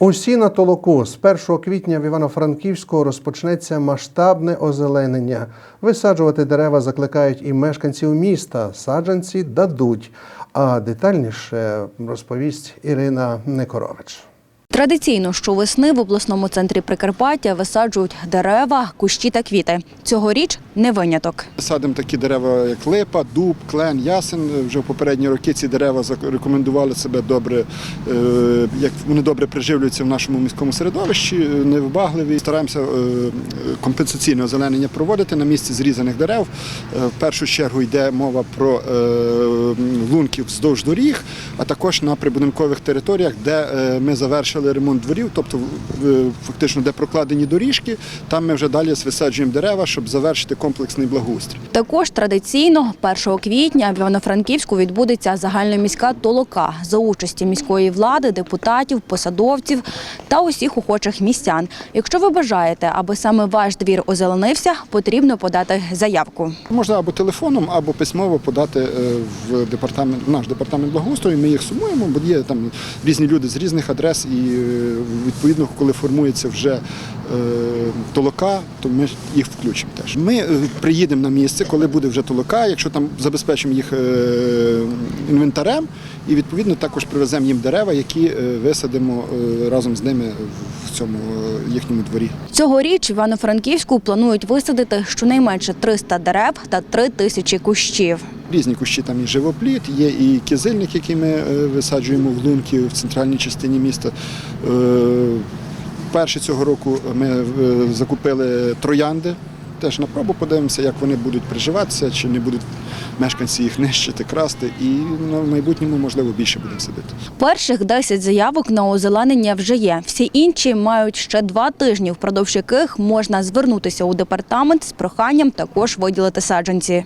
Усі на толоку з 1 квітня в Івано-Франківську розпочнеться масштабне озеленення. Висаджувати дерева закликають і мешканців міста. Саджанці дадуть. А детальніше розповість Ірина Некорович. Традиційно щовесни в обласному центрі Прикарпаття висаджують дерева, кущі та квіти. Цьогоріч не виняток. Садимо такі дерева, як липа, дуб, клен, ясен. Вже в попередні роки ці дерева рекомендували себе добре, е, як вони добре приживлюються в нашому міському середовищі, е, невибагливі. Стараємося е, компенсаційне озеленення проводити на місці зрізаних дерев. В першу чергу йде мова про лунки вздовж доріг, а також на прибудинкових територіях, де е, ми завершили ремонт дворів, тобто фактично де прокладені доріжки, там ми вже далі висаджуємо дерева, щоб завершити комплексний благоустрій. Також традиційно 1 квітня в Івано-Франківську відбудеться загальноміська толока за участі міської влади, депутатів, посадовців та усіх охочих містян. Якщо ви бажаєте, аби саме ваш двір озеленився, потрібно подати заявку. Можна або телефоном, або письмово подати е, в департамент, в наш департамент благоустрою. Ми їх сумуємо, бо є там різні люди з різних адрес, і е, відповідно, коли формується вже е, толока, то ми їх включимо теж. Ми е, приїдемо на місце, коли буде вже толока, якщо там забезпечимо їх інвентарем, і відповідно також привеземо їм дерева, які висадимо разом з ними в цьому їхньому дворі. Цьогоріч Івано-Франківську планують висадити щонайменше 300 дерев та 3 тисячі кущів. Різні кущі там і живопліт, є і кизильник, який ми е, висаджуємо в лунки в центральній частині міста. Е, Перше цього року ми е, закупили троянди. Теж на пробу подивимося, як вони будуть приживатися, чи не будуть мешканці їх нищити, красти. І на майбутньому, можливо, більше будемо садити. Перших 10 заявок на озеленення вже є. Всі інші мають ще два тижні, впродовж яких можна звернутися у департамент з проханням також виділити саджанці.